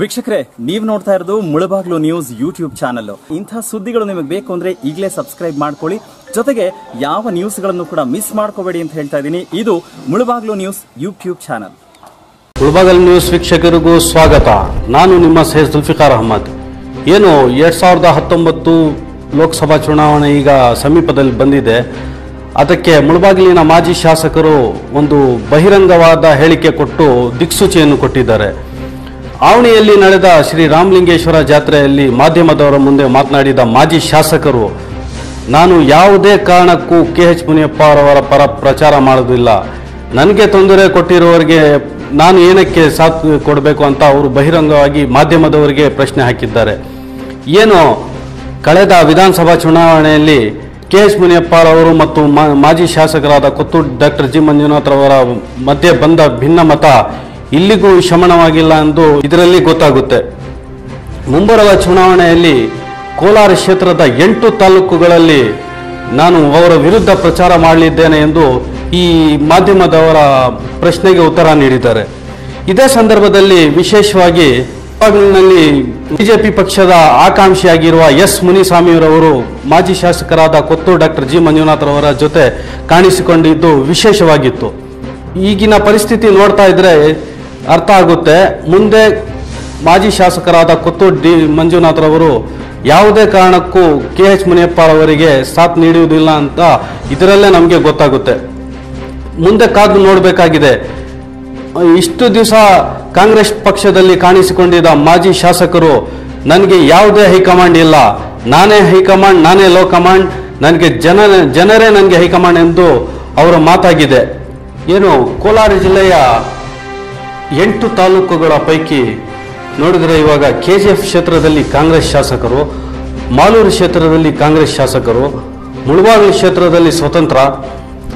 ವೀಕ್ಷಕರೇ, ನೀವು ನೋಡ್ತಾ ಇರೋದು ಮುಳಬಾಗ್ಲು ನ್ಯೂಸ್ ಯೂಟ್ಯೂಬ್ ಚಾನಲ್ ಇಂಥ ಸುದ್ದಿಗಳು ನಿಮಗೆ ಬೇಕು ಅಂದ್ರೆ ಈಗಲೇ ಸಬ್ಸ್ಕ್ರೈಬ್ ಮಾಡ್ಕೊಳ್ಳಿ. ಜೊತೆಗೆ ಯಾವ ನ್ಯೂಸ್ಗಳನ್ನು ಕೂಡ ಮಿಸ್ ಮಾಡ್ಕೋಬೇಡಿ ಅಂತ ಹೇಳ್ತಾ ಇದ್ದೀನಿ. ಇದು Mulbagal news YouTube channel. Mulbagal news ವೀಕ್ಷಕರಿಗೂ ಸ್ವಾಗತ. ನಾನು ನಿಮ್ಮ ಸೈಯದ್ ಜುಲ್ಫಿಕಾರ್ ಅಹಮದ್. ಏನು, ಎರಡ್ ಸಾವಿರದ ಹತ್ತೊಂಬತ್ತು ಲೋಕಸಭಾ ಚುನಾವಣೆ ಈಗ ಸಮೀಪದಲ್ಲಿ ಬಂದಿದೆ. ಅದಕ್ಕೆ ಮುಳಬಾಗಿಲಿನ ಮಾಜಿ ಶಾಸಕರು ಒಂದು ಬಹಿರಂಗವಾದ ಹೇಳಿಕೆ ಕೊಟ್ಟು ದಿಕ್ಸೂಚಿಯನ್ನು ಕೊಟ್ಟಿದ್ದಾರೆ. ಆವಣಿಯಲ್ಲಿ ನಡೆದ ಶ್ರೀ ರಾಮಲಿಂಗೇಶ್ವರ ಜಾತ್ರೆಯಲ್ಲಿ ಮಾಧ್ಯಮದವರ ಮುಂದೆ ಮಾತನಾಡಿದ ಮಾಜಿ ಶಾಸಕರು, ನಾನು ಯಾವುದೇ ಕಾರಣಕ್ಕೂ ಕೆ. ಎಚ್. ಮುನಿಯಪ್ಪ ಅವರ ಪರ ಪ್ರಚಾರ ಮಾಡೋದಿಲ್ಲ ನನಗೆ ತೊಂದರೆ ಕೊಟ್ಟಿರುವವರಿಗೆ ನಾನು ಏನಕ್ಕೆ ಸಾಥ್ ಕೊಡಬೇಕು ಅಂತ ಅವರು ಬಹಿರಂಗವಾಗಿ ಮಾಧ್ಯಮದವರಿಗೆ ಪ್ರಶ್ನೆ ಹಾಕಿದ್ದಾರೆ. ಏನು, ಕಳೆದ ವಿಧಾನಸಭಾ ಚುನಾವಣೆಯಲ್ಲಿ ಕೆ. ಎಸ್ ಮುನಿಯಪ್ಪರವರು ಮತ್ತು ಮಾ- ಮಾಜಿ ಶಾಸಕರಾದ ಕೊತ್ತೂರು ಡಾಕ್ಟರ್ ಜಿ. ಮಂಜುನಾಥ್ ಅವರ ಮಧ್ಯೆ ಬಂದ ಭಿನ್ನಮತ ಇಲ್ಲಿಗೂ ಶಮನವಾಗಿಲ್ಲ ಎಂದು ಇದರಲ್ಲಿ ಗೊತ್ತಾಗುತ್ತೆ. ಮುಂಬರುವ ಚುನಾವಣೆಯಲ್ಲಿ ಕೋಲಾರ ಕ್ಷೇತ್ರದ ಎಂಟು ತಾಲೂಕುಗಳಲ್ಲಿ ನಾನು ಅವರ ವಿರುದ್ಧ ಪ್ರಚಾರ ಮಾಡಲಿದ್ದೇನೆ ಎಂದು ಈ ಮಾಧ್ಯಮದವರ ಪ್ರಶ್ನೆಗೆ ಉತ್ತರ ನೀಡಿದ್ದಾರೆ. ಇದೇ ಸಂದರ್ಭದಲ್ಲಿ ವಿಶೇಷವಾಗಿ ನಲ್ಲಿ ಬಿಜೆಪಿ ಪಕ್ಷದ ಆಕಾಂಕ್ಷಿಯಾಗಿರುವ ಎಸ್ ಮುನಿಸ್ವಾಮಿಯವರವರು ಮಾಜಿ ಶಾಸಕರಾದ ಕೊತ್ತೂರು ಡಾಕ್ಟರ್ ಜಿ ಮಂಜುನಾಥ್ರವರ ಜೊತೆ ಕಾಣಿಸಿಕೊಂಡಿದ್ದು ವಿಶೇಷವಾಗಿತ್ತು. ಈಗಿನ ಪರಿಸ್ಥಿತಿ ನೋಡ್ತಾ ಇದ್ರೆ ಅರ್ಥ ಆಗುತ್ತೆ. ಮುಂದೆ ಮಾಜಿ ಶಾಸಕರಾದ ಕೊತ್ತೂರು ಡಿ ಮಂಜುನಾಥ್ರವರು ಯಾವುದೇ ಕಾರಣಕ್ಕೂ ಕೆ ಎಚ್ ಮುನಿಯಪ್ಪರವರಿಗೆ ಸಾಥ್ ನೀಡುವುದಿಲ್ಲ ಅಂತ ಇದರಲ್ಲೇ ನಮಗೆ ಗೊತ್ತಾಗುತ್ತೆ. ಮುಂದೆ ಕಾದು ನೋಡಬೇಕಾಗಿದೆ. ಇಷ್ಟು ದಿವಸ ಕಾಂಗ್ರೆಸ್ ಪಕ್ಷದಲ್ಲಿ ಕಾಣಿಸಿಕೊಂಡಿದ್ದ ಮಾಜಿ ಶಾಸಕರು ನನಗೆ ಯಾವುದೇ ಹೈಕಮಾಂಡ್ ಇಲ್ಲ. ನಾನೇ ಹೈಕಮಾಂಡ್, ನಾನೇ ಲೋ ಕಮಾಂಡ್ ನನಗೆ ಜನ, ಜನರೇ ನನಗೆ ಹೈಕಮಾಂಡ್ ಎಂದು ಅವರ ಮಾತಾಗಿದೆ. ಏನು ಕೋಲಾರ ಜಿಲ್ಲೆಯ ಎಂಟು ತಾಲೂಕುಗಳ ಪೈಕಿ ನೋಡಿದರೆ ಇವಾಗ ಕೆ ಜಿ ಎಫ್ ಕ್ಷೇತ್ರದಲ್ಲಿ ಕಾಂಗ್ರೆಸ್ ಶಾಸಕರು, ಮಾಲೂರು ಕ್ಷೇತ್ರದಲ್ಲಿ ಕಾಂಗ್ರೆಸ್ ಶಾಸಕರು, ಮುಳಬಾಗಿಲು ಕ್ಷೇತ್ರದಲ್ಲಿ ಸ್ವತಂತ್ರ,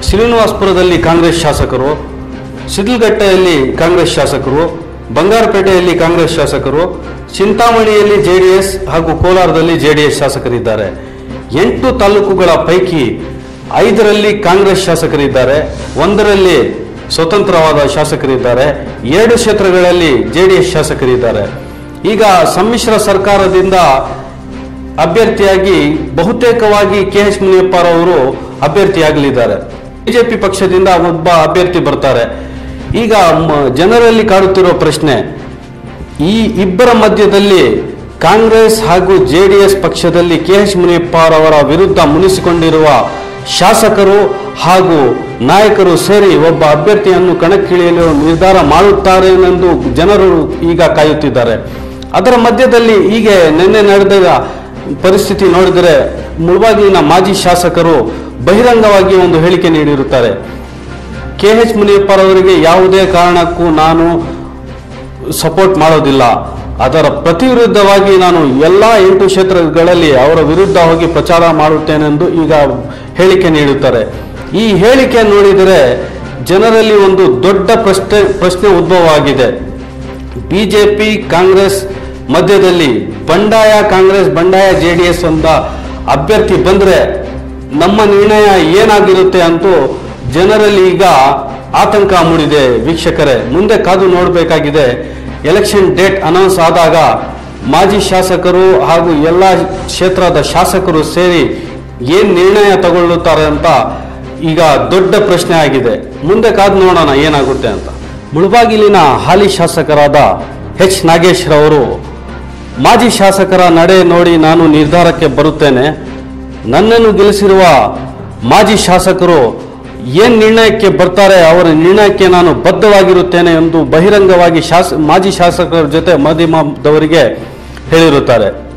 ಶ್ರೀನಿವಾಸಪುರದಲ್ಲಿ ಕಾಂಗ್ರೆಸ್ ಶಾಸಕರು ಸಿದ್ಲಘಟ್ಟೆಯಲ್ಲಿ ಕಾಂಗ್ರೆಸ್ ಶಾಸಕರು, ಬಂಗಾರಪೇಟೆಯಲ್ಲಿ ಕಾಂಗ್ರೆಸ್ ಶಾಸಕರು, ಚಿಂತಾಮಣಿಯಲ್ಲಿ ಜೆಡಿಎಸ್ ಹಾಗೂ ಕೋಲಾರದಲ್ಲಿ ಜೆ ಡಿ ಎಸ್ ಶಾಸಕರಿದ್ದಾರೆ. ಎಂಟು ತಾಲೂಕುಗಳ ಪೈಕಿ ಐದರಲ್ಲಿ ಕಾಂಗ್ರೆಸ್ ಶಾಸಕರಿದ್ದಾರೆ, ಒಂದರಲ್ಲಿ ಸ್ವತಂತ್ರವಾದ ಶಾಸಕರಿದ್ದಾರೆ. ಎರಡು ಕ್ಷೇತ್ರಗಳಲ್ಲಿ ಜೆಡಿಎಸ್ ಶಾಸಕರಿದ್ದಾರೆ. ಈಗ ಸಮ್ಮಿಶ್ರ ಸರ್ಕಾರದಿಂದ ಅಭ್ಯರ್ಥಿಯಾಗಿ ಬಹುತೇಕವಾಗಿ ಕೆ ಎಚ್ ಮುನಿಯಪ್ಪರವರು ಅಭ್ಯರ್ಥಿಯಾಗಲಿದ್ದಾರೆ. ಬಿಜೆಪಿ ಪಕ್ಷದಿಂದ ಒಬ್ಬ ಅಭ್ಯರ್ಥಿ ಬರ್ತಾರೆ. ಈಗ ಜನರಲ್ಲಿ ಕಾಡುತ್ತಿರುವ ಪ್ರಶ್ನೆ, ಈ ಇಬ್ಬರ ಮಧ್ಯದಲ್ಲಿ ಕಾಂಗ್ರೆಸ್ ಹಾಗೂ ಜೆಡಿಎಸ್ ಪಕ್ಷದಲ್ಲಿ ಕೆ ಎಚ್ ಮುನಿಯಪ್ಪರವರ ವಿರುದ್ಧ ಮುನಿಸಿಕೊಂಡಿರುವ ಶಾಸಕರು ಹಾಗೂ ನಾಯಕರು ಸೇರಿ ಒಬ್ಬ ಅಭ್ಯರ್ಥಿಯನ್ನು ಕಣಕ್ಕಿಳಿಯಲು ನಿರ್ಧಾರ ಮಾಡುತ್ತಾರೆ ಎಂದು ಜನರು ಈಗ ಕಾಯುತ್ತಿದ್ದಾರೆ. ಅದರ ಮಧ್ಯದಲ್ಲಿ ಹೀಗೆ ನಿನ್ನೆ ನಡೆದ ಪರಿಸ್ಥಿತಿ ನೋಡಿದರೆ ಮುಳಬಾಗಿಲಿನ ಮಾಜಿ ಶಾಸಕರು ಬಹಿರಂಗವಾಗಿ ಒಂದು ಹೇಳಿಕೆ ನೀಡಿರುತ್ತಾರೆ. ಕೆ ಎಚ್ ಮುನಿಯಪ್ಪರವರಿಗೆ ಯಾವುದೇ ಕಾರಣಕ್ಕೂ ನಾನು ಸಪೋರ್ಟ್ ಮಾಡೋದಿಲ್ಲ. ಅದರ ಪ್ರತಿವಿರುದ್ಧವಾಗಿ ನಾನು ಎಲ್ಲ ಎಂಟು ಕ್ಷೇತ್ರಗಳಲ್ಲಿ ಅವರ ವಿರುದ್ಧ ಹೋಗಿ ಪ್ರಚಾರ ಮಾಡುತ್ತೇನೆಂದು ಈಗ ಹೇಳಿಕೆ ನೀಡುತ್ತಾರೆ. ಈ ಹೇಳಿಕೆ ನೋಡಿದರೆ ಜನರಲ್ಲಿ ಒಂದು ದೊಡ್ಡ ಪ್ರಶ್ನೆ ಪ್ರಶ್ನೆ ಉದ್ಭವ ಆಗಿದೆ ಬಿಜೆಪಿ, ಕಾಂಗ್ರೆಸ್ ಮಧ್ಯದಲ್ಲಿ ಬಂಡಾಯ ಕಾಂಗ್ರೆಸ್, ಬಂಡಾಯ ಜೆ ಡಿ ಎಸ್ ಅಂತ ಅಭ್ಯರ್ಥಿ ಬಂದ್ರೆ ನಮ್ಮ ನಿರ್ಣಯ ಏನಾಗಿರುತ್ತೆ ಅಂತೂ ಜನರಲ್ಲಿ ಈಗ ಆತಂಕ ಮೂಡಿದೆ. ವೀಕ್ಷಕರೇ, ಮುಂದೆ ಕಾದು ನೋಡಬೇಕಾಗಿದೆ. ಎಲೆಕ್ಷನ್ ಡೇಟ್ ಅನೌನ್ಸ್ ಆದಾಗ ಮಾಜಿ ಶಾಸಕರು ಹಾಗೂ ಎಲ್ಲ ಕ್ಷೇತ್ರದ ಶಾಸಕರು ಸೇರಿ ಏನು ನಿರ್ಣಯ ತಗೊಳ್ಳುತ್ತಾರೆ ಅಂತ ಈಗ ದೊಡ್ಡ ಪ್ರಶ್ನೆ ಆಗಿದೆ. ಮುಂದೆ ಕಾದು ನೋಡೋಣ ಏನಾಗುತ್ತೆ ಅಂತ. ಮುಳಬಾಗಿಲಿನ ಹಾಲಿ ಶಾಸಕರಾದ ಎಚ್ ನಾಗೇಶ್ ರವರು, ಮಾಜಿ ಶಾಸಕರ ನಡೆ ನೋಡಿ ನಾನು ನಿರ್ಧಾರಕ್ಕೆ ಬರುತ್ತೇನೆ. ನನ್ನನ್ನು ಗೆಲ್ಲಿಸಿರುವ ಮಾಜಿ ಶಾಸಕರು ಏನ್ ನಿರ್ಣಯಕ್ಕೆ ಬರ್ತಾರೆ, ಅವರ ನಿರ್ಣಯಕ್ಕೆ ನಾನು ಬದ್ಧವಾಗಿರುತ್ತೇನೆ ಎಂದು ಬಹಿರಂಗವಾಗಿ ಶಾಸ, ಮಾಜಿ ಶಾಸಕರ ಜೊತೆ ಮಾಧ್ಯಮದವರಿಗೆ ಹೇಳಿರುತ್ತಾರೆ.